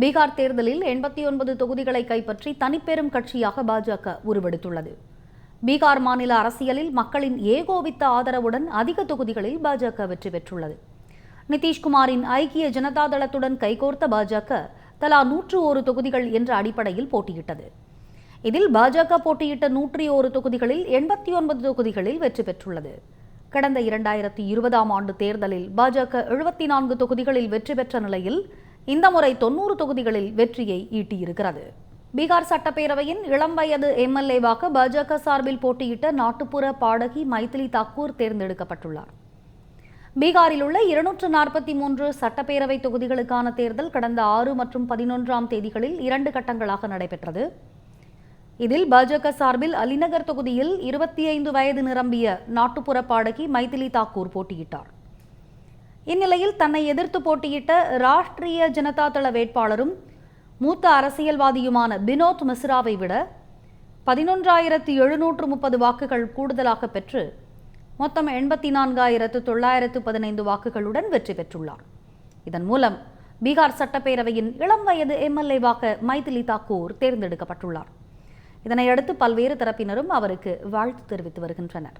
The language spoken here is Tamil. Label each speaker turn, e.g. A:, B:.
A: பீகார் தேர்தலில் எண்பத்தி ஒன்பது தொகுதிகளை கைப்பற்றி தனிப்பெரும் கட்சியாக பாஜக உருவெடுத்துள்ளது. பீகார் மாநில அரசியலில் மக்களின் ஏகோபித்த ஆதரவுடன் அதிக தொகுதிகளில் பாஜக வெற்றி பெற்றுள்ளது. நிதிஷ்குமாரின் ஐக்கிய ஜனதா தளத்துடன் கைகோர்த்த பாஜக தலா நூற்று ஒரு தொகுதிகள் என்ற அடிப்படையில் போட்டியிட்டது. இதில் பாஜக போட்டியிட்ட நூற்றி ஒரு தொகுதிகளில் எண்பத்தி ஒன்பது தொகுதிகளில் வெற்றி பெற்றுள்ளது. கடந்த இரண்டாயிரத்தி இருபதாம் ஆண்டு தேர்தலில் பாஜக எழுபத்தி நான்கு தொகுதிகளில் வெற்றி பெற்ற நிலையில் இந்த முறை தொன்னூறு தொகுதிகளில் வெற்றியை ஈட்டியிருக்கிறது. பீகார் சட்டப்பேரவையின் இளம் வயது எம்எல்ஏவாக பாஜக சார்பில் போட்டியிட்ட நாட்டுப்புற பாடகி மைதிலி தாக்கூர் தேர்ந்தெடுக்கப்பட்டுள்ளார். பீகாரில் உள்ள இருநூற்று நாற்பத்தி மூன்று சட்டப்பேரவை தொகுதிகளுக்கான தேர்தல் கடந்த ஆறு மற்றும் பதினொன்றாம் தேதிகளில் இரண்டு கட்டங்களாக நடைபெற்றது. இதில் பாஜக சார்பில் அலிநகர் தொகுதியில் இருபத்தி ஐந்து வயது நிரம்பிய நாட்டுப்புற பாடகி மைதிலி தாக்கூர் போட்டியிட்டார். இந்நிலையில் தன்னை எதிர்த்து போட்டியிட்ட ராஷ்டிரிய ஜனதா தள வேட்பாளரும் மூத்த அரசியல்வாதியுமான வினோத் மிஸ்ராவை விட பதினொன்றாயிரத்து எழுநூற்று முப்பது வாக்குகள் கூடுதலாக பெற்று மொத்தம் எண்பத்தி நான்காயிரத்து தொள்ளாயிரத்து பதினைந்து வாக்குகளுடன் வெற்றி பெற்றுள்ளார். இதன் மூலம் பீகார் சட்டப்பேரவையின் இளம் வயது எம்எல்ஏவாக மைதிலி தாக்கூர் தேர்ந்தெடுக்கப்பட்டுள்ளார். இதனையடுத்து பல்வேறு தரப்பினரும் அவருக்கு வாழ்த்து தெரிவித்து வருகின்றனர்.